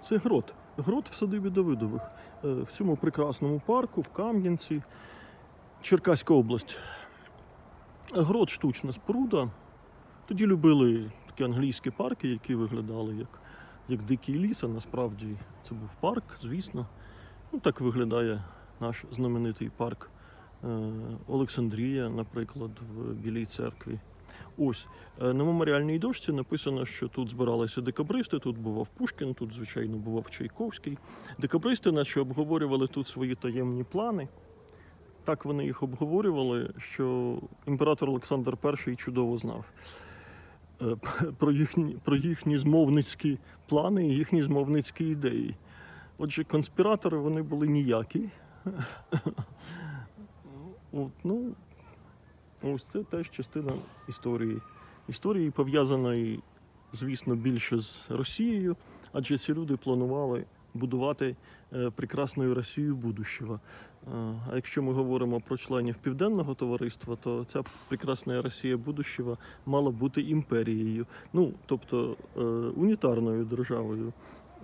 Це грот. Грот в садибі Давидових. Е, В цьому прекрасному парку, в Кам'янці, Черкаська область. Грот штучна споруда. Тоді любили такі англійські парки, які виглядали як, як дикий ліс, а насправді це був парк, звісно. Ну, так виглядає наш знаменитий парк е, Олександрія, наприклад, в Білій церкві. Ось е, на меморіальній дошці написано, що тут збиралися декабристи, тут бував Пушкін, тут, звичайно, бував Чайковський. Декабристи, наче обговорювали тут свої таємні плани. Так вони їх обговорювали, що імператор Олександр І чудово знав е, про їхні, про їхні змовницькі плани і їхні змовницькі ідеї. Отже, конспіратори вони були ніякі. От, ну, ось це теж частина історії. Історії пов'язаної, звісно, більше з Росією, адже ці люди планували будувати е, прекрасну Росію будущого. Е, А якщо ми говоримо про членів південного товариства, то ця прекрасна Росія будущого мала бути імперією, ну тобто е, унітарною державою.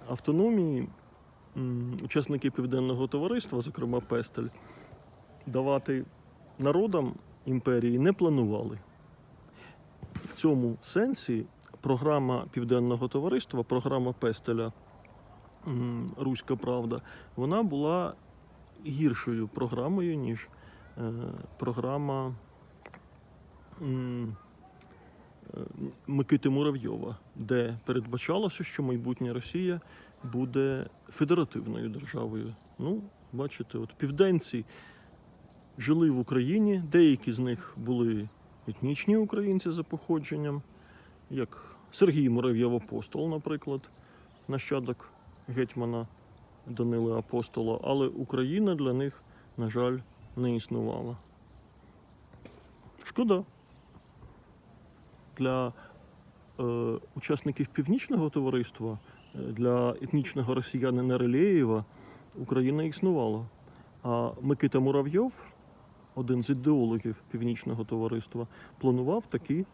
Автономії учасники південного товариства, зокрема Пестель, давати народам імперії не планували. В цьому сенсі програма Південного товариства, програма Пестеля Руська Правда, вона була гіршою програмою, ніж е, програма е, Микити Муравйова, де передбачалося, що майбутня Росія буде федеративною державою. Ну, бачите, от південці жили в Україні, деякі з них були етнічні українці за походженням, як Сергій Муравйов Апостол, наприклад, нащадок гетьмана Данила Апостола, але Україна для них, на жаль, не існувала. Шкода. Для е, учасників північного товариства, е, для етнічного росіянина Релєєва Україна існувала. А Микита Муравйов, один з ідеологів північного товариства, планував таки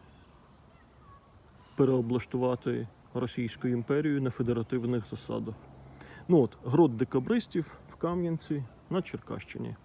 переоблаштувати Російську імперію на федеративних засадах. Ну от, грот декабристів в Кам'янці на Черкащині.